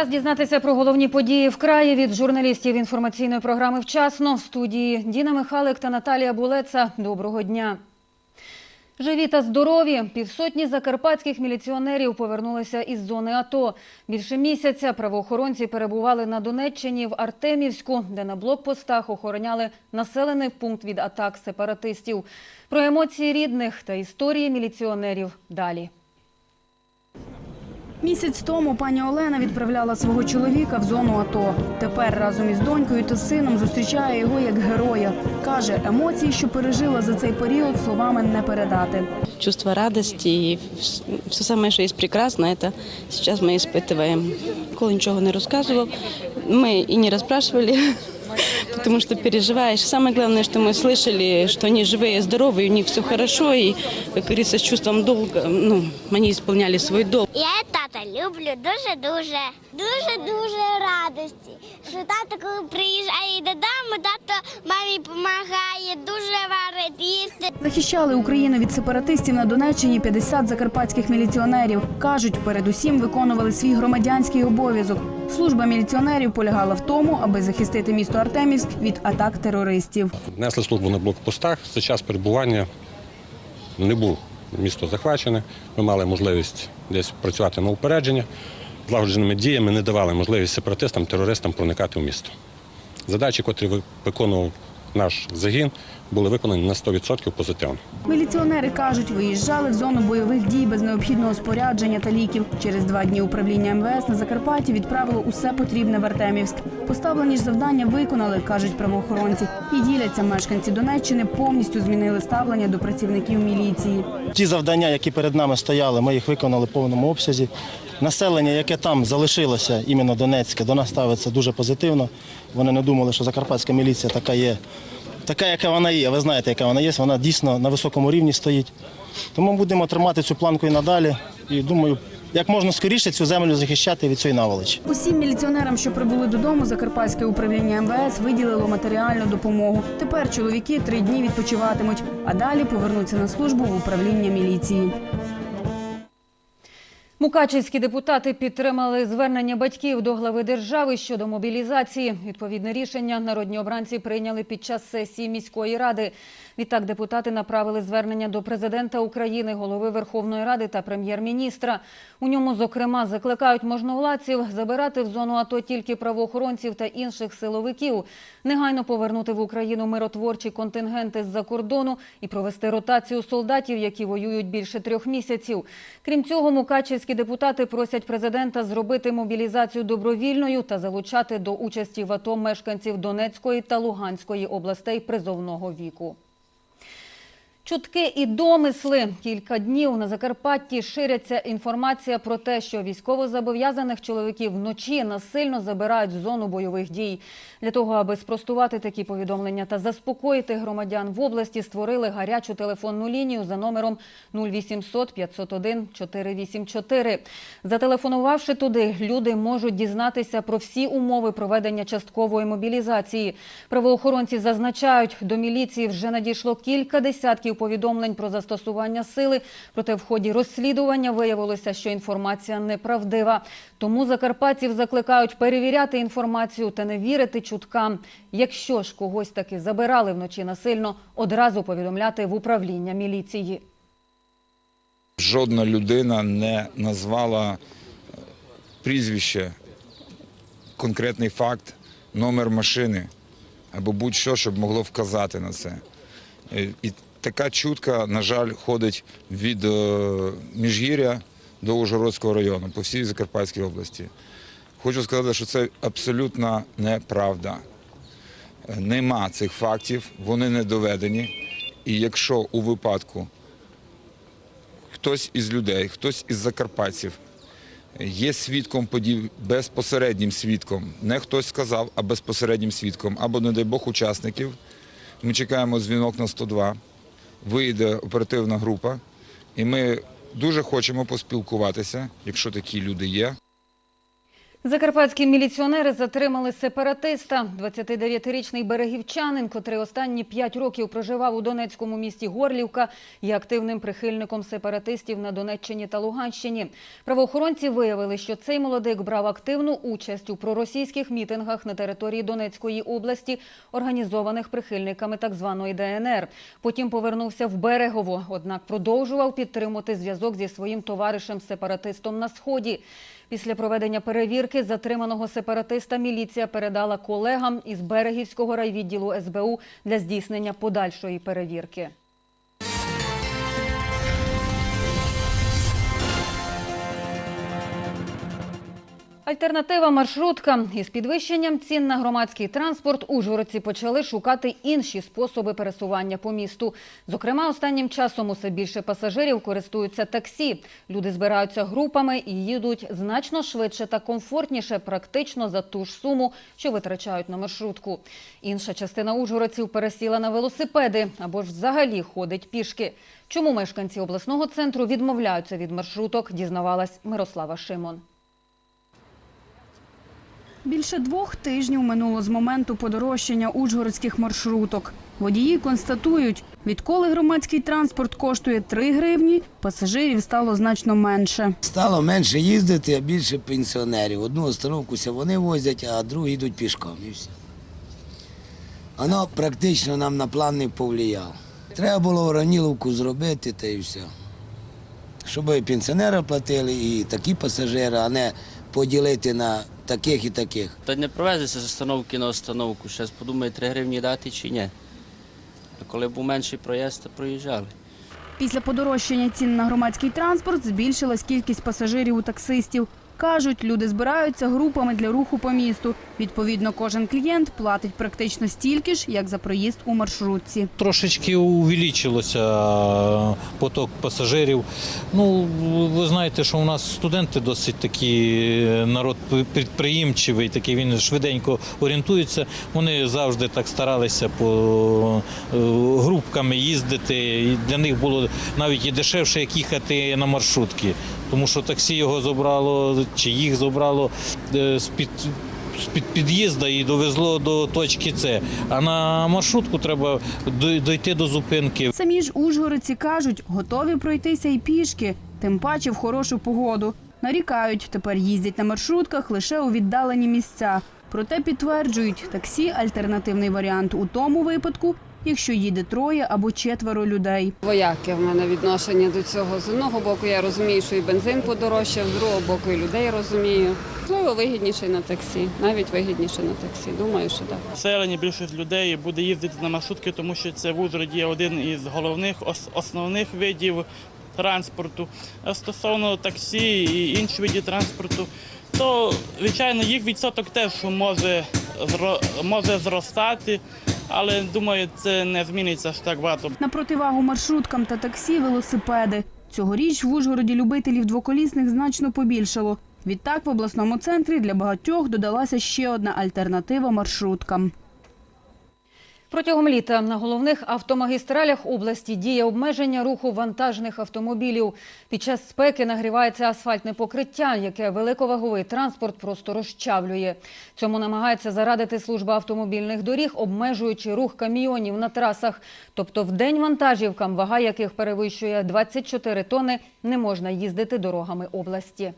Час дізнатися про головні події в краї від журналістів інформаційної програми «Вчасно» в студії Діна Михалик та Наталія Булеца. Доброго дня. Живі та здорові. Півсотні закарпатських міліціонерів повернулися із зони АТО. Більше місяця правоохоронці перебували на Донеччині в Артемівську, де на блокпостах охороняли населений пункт від атак сепаратистів. Про емоції рідних та історії міліціонерів далі. Місяць тому пані Олена відправляла свого чоловіка в зону АТО. Тепер разом із донькою та сином зустрічає його як героя. Каже, емоції, що пережила за цей період, словами не передати. чувство радости и все самое, что есть прекрасно, это сейчас мы испытываем. Кола ничего не рассказывал, мы и не расспрашивали, потому что переживаешь. Самое главное, что мы слышали, что они живые, здоровые, у них все хорошо, и, как говорится, с чувством долга, ну, они исполняли свой долг. Я тата люблю дуже-дуже, дуже-дуже радості. Що тато, коли приїжджає додому, тато мамі допомагає, дуже варить їсти. Захищали Україну від сепаратистів на Донеччині 50 закарпатських міліціонерів. Кажуть, передусім виконували свій громадянський обов'язок. Служба міліціонерів полягала в тому, аби захистити місто Артемівськ від атак терористів. Несли службу на блокпостах. За час перебування не було місто захвачене. Ми мали можливість десь працювати на упередження. Злагодженими діями не давали можливість сепаратистам, терористам проникати в місто. Задачі, котрі виконував наш загін, були виконані на 100% позитивно. Міліціонери кажуть, виїжджали в зону бойових дій без необхідного спорядження та ліків. Через два дні управління МВС на Закарпатті відправило усе потрібне в Артемівськ. Поставлені ж завдання виконали, кажуть правоохоронці. І діляться мешканці Донеччини повністю змінили ставлення до працівників міліції. Ті завдання, які перед нами стояли, ми їх виконали в повному обсязі. Населення, яке там залишилося, іменно Донецьке, до нас ставиться дуже позитивно. Вони не думали, що закарпатська міліція така є, така, яка вона є. Ви знаєте, яка вона є. Вона дійсно на високому рівні стоїть. Тому будемо тримати цю планку і надалі. І думаю, як можна скоріше цю землю захищати від цієї наволочі. Усім міліціонерам, що прибули додому, Закарпатське управління МВС виділило матеріальну допомогу. Тепер чоловіки три дні відпочиватимуть, а далі повернуться на службу в управління міліції. Мукачівські депутати підтримали звернення батьків до глави держави щодо мобілізації. Відповідне рішення народні обранці прийняли під час сесії міської ради. Відтак депутати направили звернення до президента України, голови Верховної Ради та прем'єр-міністра. У ньому, зокрема, закликають можновладців забирати в зону АТО тільки правоохоронців та інших силовиків, негайно повернути в Україну миротворчі контингенти з-за кордону і провести ротацію солдатів, які воюють більше трьох місяців. Крім цього, мукачівські депутати просять президента зробити мобілізацію добровільною та залучати до участі в АТО мешканців Донецької та Луганської областей призовного віку. Чутки і домисли. Кілька днів на Закарпатті ширяться інформація про те, що військовозобов'язаних чоловіків вночі насильно забирають в зону бойових дій. Для того, аби спростувати такі повідомлення та заспокоїти громадян в області, створили гарячу телефонну лінію за номером 0800 501 484. Зателефонувавши туди, люди можуть дізнатися про всі умови проведення часткової мобілізації. Правоохоронці зазначають, до міліції вже надійшло кілька десятків повідомлень про застосування сили. Проте в ході розслідування виявилося, що інформація неправдива. Тому закарпатців закликають перевіряти інформацію та не вірити чуткам. Якщо ж когось таки забирали вночі насильно, одразу повідомляти в управління міліції. Жодна людина не назвала е, прізвище, конкретний факт, номер машини або будь-що, щоб могло вказати на це. Е, І така чутка, на жаль, ходить від е, Міжгір'я до Ужгородського району по всій Закарпатській області. Хочу сказати, що це абсолютна неправда. Нема цих фактів, вони не доведені. І якщо у випадку хтось із людей, хтось із закарпатців є свідком подій, безпосереднім свідком, не хтось сказав, а безпосереднім свідком, або, не дай Бог, учасників. Ми чекаємо дзвінок на 102, вийде оперативна група, і ми дуже хочемо поспілкуватися, якщо такі люди є. Закарпатські міліціонери затримали сепаратиста. 29-річний берегівчанин, котрий останні 5 років проживав у донецькому місті Горлівка, є активним прихильником сепаратистів на Донеччині та Луганщині. Правоохоронці виявили, що цей молодик брав активну участь у проросійських мітингах на території Донецької області, організованих прихильниками так званої ДНР. Потім повернувся в Берегово, однак продовжував підтримувати зв'язок зі своїм товаришем-сепаратистом на Сході. Після проведення перевірки затриманого сепаратиста міліція передала колегам із Берегівського райвідділу СБУ для здійснення подальшої перевірки. Альтернатива маршрутка. Із підвищенням цін на громадський транспорт ужгородці почали шукати інші способи пересування по місту. Зокрема, останнім часом усе більше пасажирів користуються таксі. Люди збираються групами і їдуть значно швидше та комфортніше, практично за ту ж суму, що витрачають на маршрутку. Інша частина ужгородців пересіла на велосипеди або ж взагалі ходить пішки. Чому мешканці обласного центру відмовляються від маршруток, дізнавалась Мирослава Шимон. Більше двох тижнів минуло з моменту подорожчання ужгородських маршруток. Водії констатують, відколи громадський транспорт коштує 3 гривні, пасажирів стало значно менше. Стало менше їздити, а більше пенсіонерів. Одну остановкуся вони возять, а другу йдуть пішком і все. Воно практично нам на план не повлияло. Треба було Вороніловку зробити та і все. Щоб і пенсіонери платили, і такі пасажири, а не поділити на таких і таких. Та не провезеться з остановки на остановку. Зараз подумає, 3 гривні дати чи ні. А коли був менший проїзд, то проїжджали. Після подорожчання цін на громадський транспорт збільшилась кількість пасажирів у таксистів. Кажуть, люди збираються групами для руху по місту. Відповідно, кожен клієнт платить практично стільки ж, як за проїзд у маршрутці. Трошечки увеличилося е, поток пасажирів. Ну, ви знаєте, що у нас студенти досить такі е, народ підприємчивий, такий він швиденько орієнтується. Вони завжди так старалися по е, групками їздити. Для них було навіть і дешевше, як їхати на маршрутки, тому що таксі його забрало чи їх забрало е, з-під з-під під'їзду і довезло до точки С. А на маршрутку треба дойти до зупинки. Самі ж ужгородці кажуть, готові пройтися і пішки, тим паче в хорошу погоду. Нарікають, тепер їздять на маршрутках лише у віддалені місця. Проте підтверджують, таксі альтернативний варіант у тому випадку, якщо їде троє або четверо людей. Двояке в мене відношення до цього. З одного боку я розумію, що і бензин подорожчав, з другого боку і людей розумію. Можливо, вигідніше на таксі, навіть вигідніше на таксі. Думаю, що так. Населення більшість людей буде їздити на маршрутки, тому що це в Ужгороді є один із головних основних видів транспорту. А стосовно таксі і інших видів транспорту, то звичайно їх відсоток теж може, може зростати, але думаю, це не зміниться так багато. На противагу маршруткам та таксі велосипеди. Цьогоріч в Ужгороді любителів двоколісних значно побільшало. Відтак в обласному центрі для багатьох додалася ще одна альтернатива маршруткам. Протягом літа на головних автомагістралях області діє обмеження руху вантажних автомобілів. Під час спеки нагрівається асфальтне покриття, яке великоваговий транспорт просто розчавлює. Цьому намагається зарадити служба автомобільних доріг, обмежуючи рух каміонів на трасах. Тобто в день вантажівкам, вага яких перевищує 24 тони, не можна їздити дорогами області.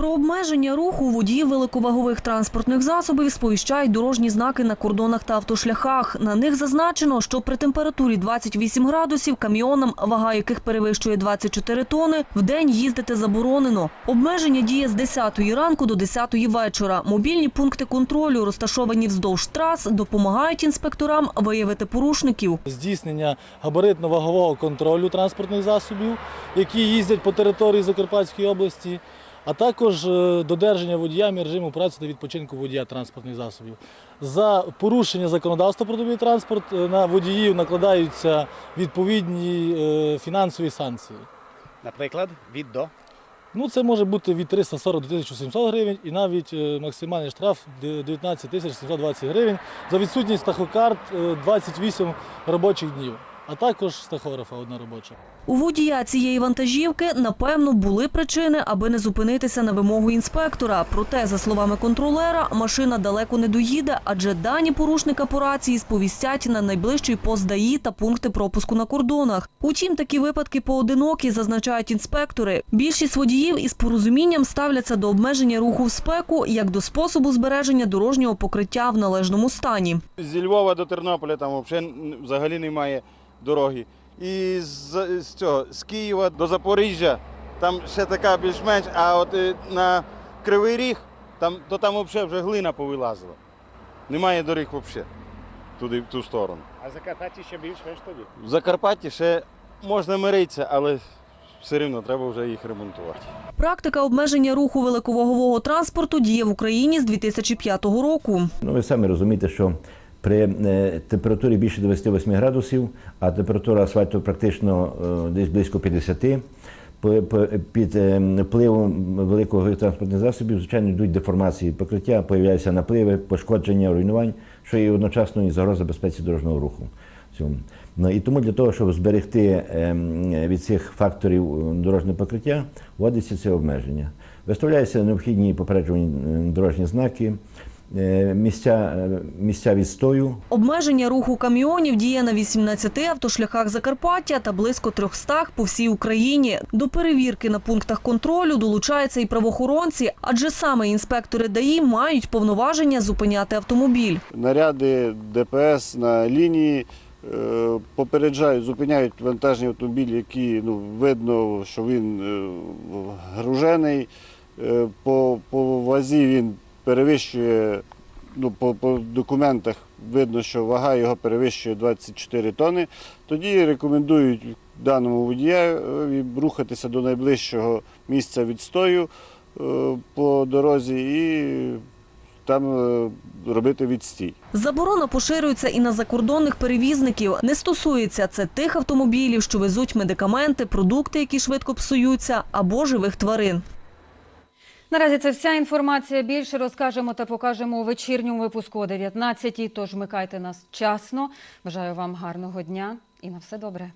Про обмеження руху водіїв великовагових транспортних засобів сповіщають дорожні знаки на кордонах та автошляхах. На них зазначено, що при температурі 28 градусів каміонам, вага яких перевищує 24 тони, в день їздити заборонено. Обмеження діє з 10 ранку до 10 вечора. Мобільні пункти контролю, розташовані вздовж трас, допомагають інспекторам виявити порушників. Здійснення габаритно-вагового контролю транспортних засобів, які їздять по території Закарпатської області, а також е, додержання водіями режиму праці та відпочинку водія транспортних засобів. За порушення законодавства про дорожній транспорт е, на водіїв накладаються відповідні е, фінансові санкції. Наприклад, від до. Ну, це може бути від 340 до 1700 гривень і навіть максимальний штраф де- 19 тисяч 720 гривень за відсутність тахокарт е, 28 робочих днів. А також стахографа одна робоча. У водія цієї вантажівки, напевно, були причини, аби не зупинитися на вимогу інспектора. Проте, за словами контролера, машина далеко не доїде, адже дані порушника по рації сповістять на найближчий пост ДАІ та пункти пропуску на кордонах. Утім, такі випадки поодинокі, зазначають інспектори. Більшість водіїв із порозумінням ставляться до обмеження руху в спеку як до способу збереження дорожнього покриття в належному стані. Зі Львова до Тернополя там взагалі, взагалі немає дороги. І з, з цього з Києва до Запоріжжя там ще така більш-менш, а от е, на Кривий Ріг там, то там взагалі вже глина повилазила. Немає доріг взагалі туди, в ту сторону. А в Закарпатті ще більш-менш тоді. В Закарпатті ще можна миритися, але все рівно треба вже їх ремонтувати. Практика обмеження руху великовагового транспорту діє в Україні з 2005 року. Ну, ви самі розумієте, що при е, температурі більше 28 градусів, а температура асфальту практично е, десь близько 50, по- по- під е, впливом великого транспортних засобів, звичайно, йдуть деформації покриття, появляються напливи, пошкодження, руйнувань, що є одночасно і загроза безпеці дорожнього руху. Ну, і тому для того, щоб зберегти від цих факторів дорожнє покриття, вводиться це обмеження. Виставляються необхідні попереджувальні дорожні знаки, місця, е, місця відстою. Обмеження руху каміонів діє на 18 автошляхах Закарпаття та близько 300 по всій Україні. До перевірки на пунктах контролю долучаються і правоохоронці, адже саме інспектори ДАІ мають повноваження зупиняти автомобіль. Наряди ДПС на лінії е, попереджають, зупиняють вантажні автомобілі, які ну, видно, що він е, гружений. Е, По, по вазі він перевищує, ну, по, по документах видно, що вага його перевищує 24 тони. Тоді рекомендують даному водієві рухатися до найближчого місця відстою е, по дорозі і там е, робити відстій. Заборона поширюється і на закордонних перевізників. Не стосується це тих автомобілів, що везуть медикаменти, продукти, які швидко псуються, або живих тварин. Наразі це вся інформація. Більше розкажемо та покажемо у вечірньому випуску о 19-й. Тож вмикайте нас вчасно. Бажаю вам гарного дня і на все добре.